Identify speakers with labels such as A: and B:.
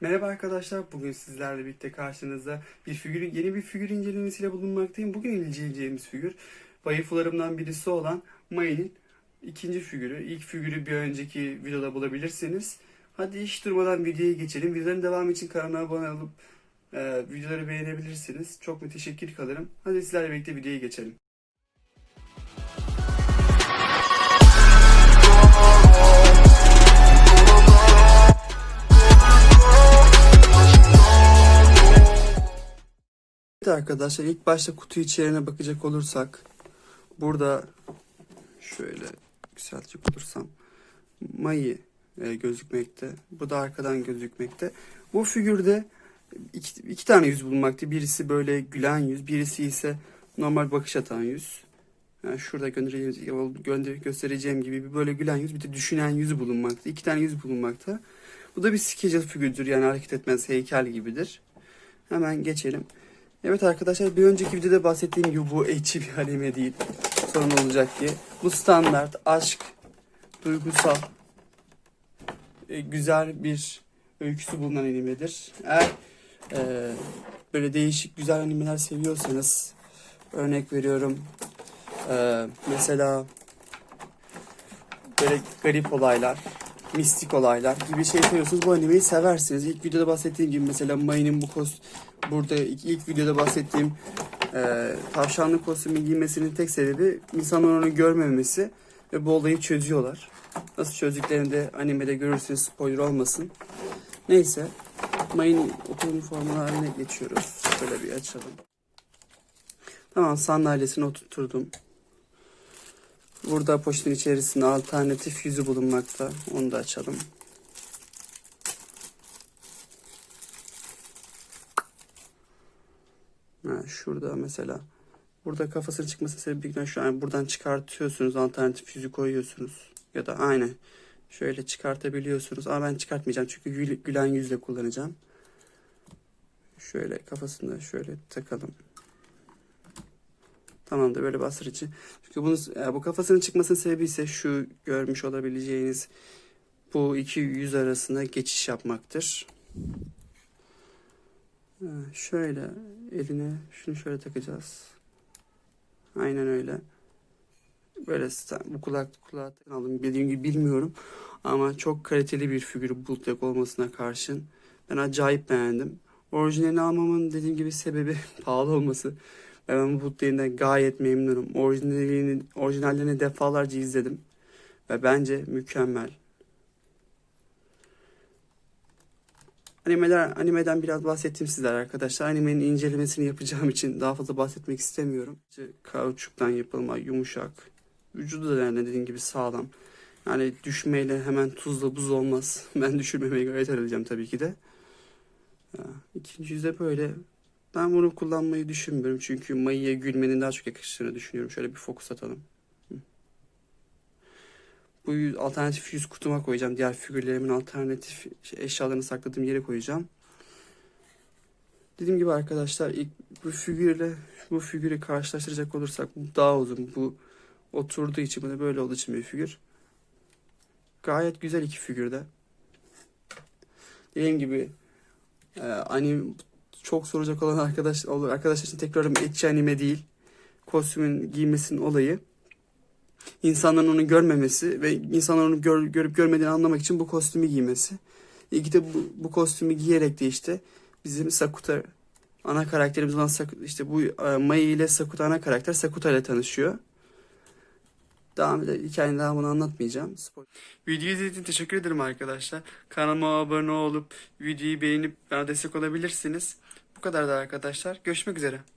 A: Merhaba arkadaşlar. Bugün sizlerle birlikte karşınızda bir figürün yeni bir figür incelemesiyle bulunmaktayım. Bugün inceleyeceğimiz figür bayıflarımdan birisi olan May'nin ikinci figürü. İlk figürü bir önceki videoda bulabilirsiniz. Hadi hiç durmadan videoya geçelim. Videoların devamı için kanala abone olup e, videoları beğenebilirsiniz. Çok müteşekkir kalırım. Hadi sizlerle birlikte videoya geçelim. Evet arkadaşlar ilk başta kutu içeriğine bakacak olursak burada şöyle yükseltecek olursam Mayı e, gözükmekte. Bu da arkadan gözükmekte. Bu figürde iki, iki tane yüz bulunmakta. Birisi böyle gülen yüz, birisi ise normal bakış atan yüz. Yani şurada gönder, göstereceğim gibi bir böyle gülen yüz bir de düşünen yüz bulunmakta. İki tane yüz bulunmakta. Bu da bir skecel figürdür yani hareket etmez heykel gibidir. Hemen geçelim. Evet arkadaşlar bir önceki videoda bahsettiğim gibi bu ecchi bir anime değil. Sorun olacak diye. Bu standart, aşk, duygusal, e, güzel bir öyküsü bulunan animedir. Eğer e, böyle değişik güzel animeler seviyorsanız örnek veriyorum e, mesela böyle garip olaylar, mistik olaylar gibi şey seviyorsunuz bu animeyi seversiniz. İlk videoda bahsettiğim gibi mesela May'nin bu kos burada ilk, videoda bahsettiğim e, tavşanlı kostümü giymesinin tek sebebi insanların onu görmemesi ve bu olayı çözüyorlar. Nasıl çözdüklerini de animede görürsünüz spoiler olmasın. Neyse May'ın okul üniformalı haline geçiyoruz. Şöyle bir açalım. Tamam sandalyesine oturturdum. Burada poşetin içerisinde alternatif yüzü bulunmakta. Onu da açalım. Ha, şurada mesela. Burada kafasının çıkması sebebi büyük ihtimalle şu an buradan çıkartıyorsunuz. Alternatif yüzü koyuyorsunuz. Ya da aynı. Şöyle çıkartabiliyorsunuz. Ama ben çıkartmayacağım çünkü gül- gülen yüzle kullanacağım. Şöyle kafasında şöyle takalım. Tamamdır böyle bastırıcı. Çünkü bunu, e, bu kafasının çıkmasının sebebi ise şu görmüş olabileceğiniz bu iki yüz arasında geçiş yapmaktır. Şöyle eline şunu şöyle takacağız. Aynen öyle. Böyle bu kulak kulağı aldım. Bildiğim gibi bilmiyorum. Ama çok kaliteli bir figür bootleg olmasına karşın. Ben acayip beğendim. Orijinalini almamın dediğim gibi sebebi pahalı olması. Ben bu bootleg'inden gayet memnunum. Orijinalini, orijinallerini defalarca izledim. Ve bence mükemmel. Animeler, animeden biraz bahsettim sizler arkadaşlar. Animenin incelemesini yapacağım için daha fazla bahsetmek istemiyorum. İşte Kauçuktan yapılma, yumuşak. Vücudu da yani dediğim gibi sağlam. Yani düşmeyle hemen tuzla buz olmaz. Ben düşürmemeye gayret edeceğim tabii ki de. İkinci yüzde böyle. Ben bunu kullanmayı düşünmüyorum. Çünkü Mayı'ya gülmenin daha çok yakıştığını düşünüyorum. Şöyle bir fokus atalım. Bu yüz, alternatif yüz kutuma koyacağım. Diğer figürlerimin alternatif eşyalarını sakladığım yere koyacağım. Dediğim gibi arkadaşlar ilk bu figürle bu figürü karşılaştıracak olursak daha uzun. Bu oturduğu için bu da böyle olduğu için bir figür. Gayet güzel iki figürde. Dediğim gibi e, anime çok soracak olan arkadaş olur arkadaşlar için tekrarım etçi anime değil. Kostümün giymesinin olayı insanların onu görmemesi ve insanların onu gör- görüp görmediğini anlamak için bu kostümü giymesi. İlk de bu, bu kostümü giyerek de işte bizim Sakuta ana karakterimiz olan Sakuta, işte bu e, Mai ile Sakuta ana karakter Sakuta ile tanışıyor. Devam ede hikayenin devamını anlatmayacağım. Spoiler. Videoyu izlediğiniz için teşekkür ederim arkadaşlar. Kanalıma abone olup videoyu beğenip bana destek olabilirsiniz. Bu kadar da arkadaşlar. Görüşmek üzere.